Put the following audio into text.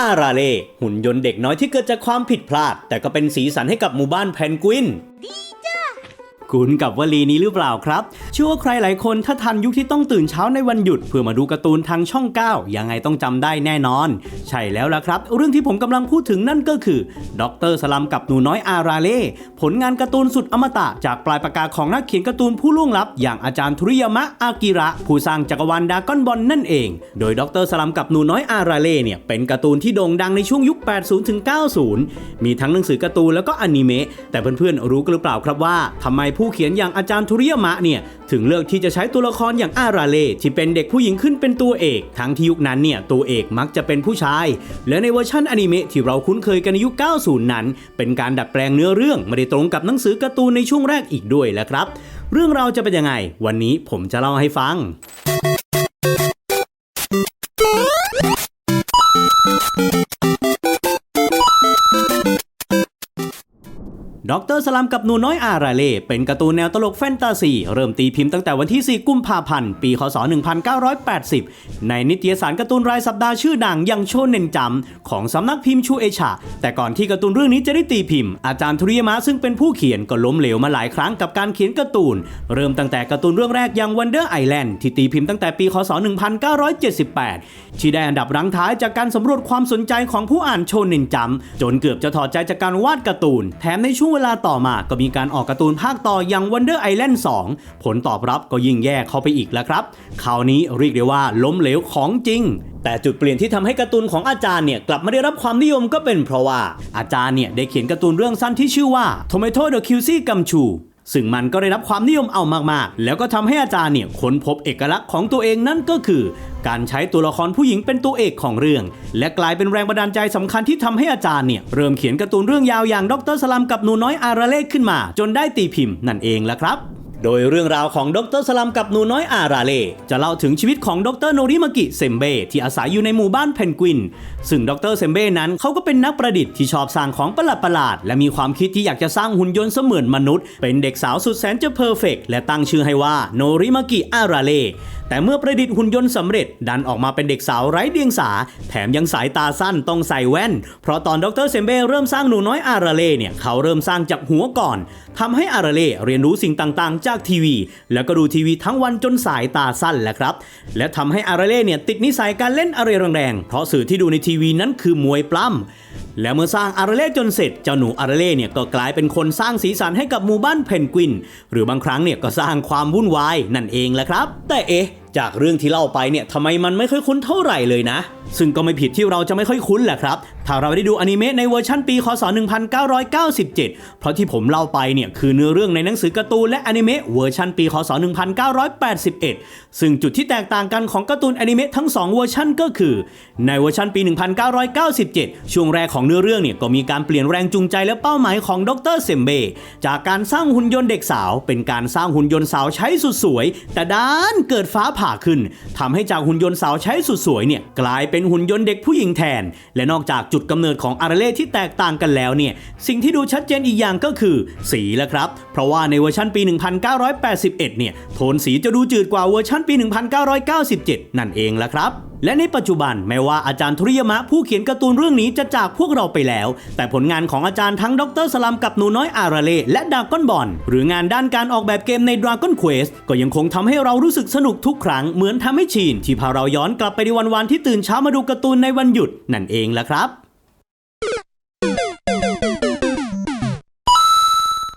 อาราเล่หุ่นยนต์เด็กน้อยที่เกิดจากความผิดพลาด แต่ก็เป็นสีสันให้กับหมู่บ้านแพนกวิน คุ้นกับวลีนี้หรือเปล่าครับเชื่อว่าใครหลายคนถ้าทันยุคที่ต้องตื่นเช้าในวันหยุด เพื่อมาดูการ์ตูนทางช่อง 9 ยังไงต้องจำได้แน่นอน ใช่แล้วล่ะครับ เรื่องที่ผมกำลังพูดถึงนั่นก็คือดรสลัมกับหนูน้อยอาราเล่ผลงานการ์ตูนสุดอมตะ จากปลายปากกาของนักเขียนการ์ตูนผู้ล่วงลับ อย่างอาจารย์ทุริยามะอากิระ ผู้สร้างจักรวาลดากอนบอลนั่นเอง โดยดรสลัมกับหนูน้อยอาราเล่เนี่ยเป็นการ์ตูนที่โด่งดังในช่วงยุค 80 ถึง 90 มีทั้งหนังสือการ์ตูนแล้วก็อนิเมะแต่เพื่อนๆรู้กันหรือเปล่าครับว่าทำไมผู้เขียนอย่างอาจารย์ทุริยมะเนี่ยถึงเลือกที่จะใช้ตัวละครอย่างอาราเล่ที่เป็นเด็กผู้หญิงขึ้นเป็นตัวเอก ทั้งที่ยุคนั้นเนี่ยตัวเอกมักจะเป็นผู้ชาย และในเวอร์ชันอนิเมะที่เราคุ้นเคยกันในยุค 90 นั้น เป็นการดัดแปลงเนื้อเรื่องไม่ได้ตรงกับหนังสือการ์ตูนในช่วงแรกอีกด้วยแหละครับ เรื่องราวจะเป็นยังไง วันนี้ผมจะเล่าให้ฟัง ดรสลัมกับหนูน้อยอาราเล่เป็นการ์ตูนแนวตลกแฟนตาซี เริ่มตีพิมพ์ตั้งแต่วันที่ 4 กุมภาพันธ์ ปีคศ 1980 ในนิตยสารการ์ตูนรายสัปดาห์ชื่อดังอย่างโชเนนจัมของสำนักพิมพ์ชูเอชา แต่ก่อนที่การ์ตูนเรื่องนี้จะได้ตีพิมพ์ อาจารย์ทุริยมะซึ่งเป็นผู้เขียนก็ล้มเหลวมาหลายครั้งกับการเขียนการ์ตูน เริ่มตั้งแต่การ์ตูนเรื่องแรกอย่าง Wonder Island ที่ตีพิมพ์ตั้งแต่ปีคศ 1978 ที่ได้อันดับรั้งท้ายจากการสำรวจความสนใจของผู้อ่านโชเนนจัมจนเกือบจะถอดใจจากการวาดการ์ตูนแถมในช่วงเวลาต่อมาก็มีการออกการ์ตูนภาคต่ออย่าง Wonder Island 2 ผลตอบรับก็ยิ่งแย่เข้าไปอีกแล้วครับ คราวนี้เรียกได้ว่าล้มเหลวของจริงแต่จุดเปลี่ยนที่ทำให้การ์ตูนของอาจารย์เนี่ยกลับมาได้รับความนิยมก็เป็นเพราะว่าอาจารย์เนี่ยได้เขียนการ์ตูนเรื่องสั้นที่ชื่อว่า Tomato the QC Gumshoe ซึ่งมันก็ได้รับความนิยมเอามากๆ แล้วก็ทำให้อาจารย์เนี่ยค้นพบเอกลักษณ์ของตัวเองนั่นก็คือ การใช้ตัวละครผู้หญิงเป็นตัวเอกของเรื่อง และกลายเป็นแรงบันดาลใจสำคัญที่ทำให้อาจารย์เนี่ยเริ่มเขียนการ์ตูนเรื่องยาวอย่างดรสลัมกับหนูน้อยอาราเล่ขึ้นมา จนได้ตีพิมพ์นั่นเองละครับ โดยเรื่องราวของดรสลัมกับหนูน้อยอาราเล่จะเล่าถึงชีวิตของดรโนริมากิเซมเบที่อาศัยอยู่ในหมู่บ้านเพนกวิน ซึ่งดรเซมเบนั้นเขาก็เป็นนักประดิษฐ์ที่ชอบสร้างของประหลาดๆและมีความคิดที่อยากจะสร้างหุ่นยนต์เสมือนมนุษย์ เป็นเด็กสาวสุดแสนจะเพอร์เฟกและตั้งชื่อให้ว่าโนริมากิอาราเล่แต่เมื่อประดิษฐ์หุ่นยนต์สำเร็จ ดันออกมาเป็นเด็กสาวไร้เดียงสา แถมยังสายตาสั้นต้องใส่แว่น เพราะตอนดรเซมเบ้เริ่มสร้างหนูน้อยอาราเล่เนี่ยเขาเริ่มสร้างจากหัวก่อนทำให้อาราเล่เรียนรู้สิ่งต่างๆ จากทีวี แล้วก็ดูทีวีทั้งวันจนสายตาสั้นแหละครับ และทำให้อาราเล่เนี่ยติดนิสัยการเล่นอะไรแรงๆเพราะสื่อที่ดูในทีวีนั้นคือมวยปล้ำ แล้วเมื่อสร้างอาราเล่จนเสร็จเจ้าหนูอาราเล่เนี่ยก็กลายเป็นคนสร้างสีสันให้กับหมู่บ้านเพนกวิน หรือบางครั้งเนี่ยก็สร้างความวุ่นวายนั่นเองแหละครับ แต่เอ๊ะ จากเรื่องที่เล่าไปเนี่ยทำไมมันไม่ค่อยคุ้นเท่าไหร่เลยนะ ซึ่งก็ไม่ผิดที่เราจะไม่ค่อยคุ้นแหละครับ ถ้าเราได้ดูอนิเมะในเวอร์ชั่นปีคศ 1997 เพราะที่ผมเล่าไปเนี่ยคือเนื้อเรื่องในหนังสือการ์ตูนและอนิเมะเวอร์ชันปีคศ 1981 ซึ่งจุดที่แตกต่างกันของการ์ตูนอนิเมะทั้ง 2 เวอร์ชันก็คือ ในเวอร์ชันปี 1997 ช่วงแรกของเนื้อเรื่องเนี่ยก็มีการเปลี่ยนแรงจูงใจและเป้าหมายของดรเซมเบจากการสร้างหุ่นยนต์เด็กสาว เป็นการสร้างหุ่นยนต์สาวใช้สุดสวย แต่ด้านเกิดฟ้าผ่าขึ้นทำให้จากหุ่นยนต์สาวใช้สุดสวยเนี่ยกลายเป็นหุ่นยนต์เด็กผู้หญิงแทน และนอกจากจุดกำเนิดของอาราเล่ที่แตกต่างกันแล้วเนี่ยสิ่งที่ดูชัดเจนอีกอย่างก็คือสีละครับ เพราะว่าในเวอร์ชันปี 1981 เนี่ยโทนสีจะดูจืดกว่าเวอร์ชันปี 1997 นั่นเองละครับ และในปัจจุบันแม้ว่าอาจารย์ทุริยมะผู้เขียนการ์ตูนเรื่องนี้จะจากพวกเราไปแล้ว แต่ผลงานของอาจารย์ทั้งดรสลัมกับหนูน้อยอาราเล่และดาก้อนบอลหรืองานด้านการออกแบบเกมในดราก้อนเควสก็ยังคงทำให้เรารู้สึกสนุกทุกครั้งเหมือนทำให้ชีนที่พาเราย้อนกลับไปในวันๆที่ตื่นเช้ามาดูการ์ตูนในวันหยุดนั่นเองล่ะครับ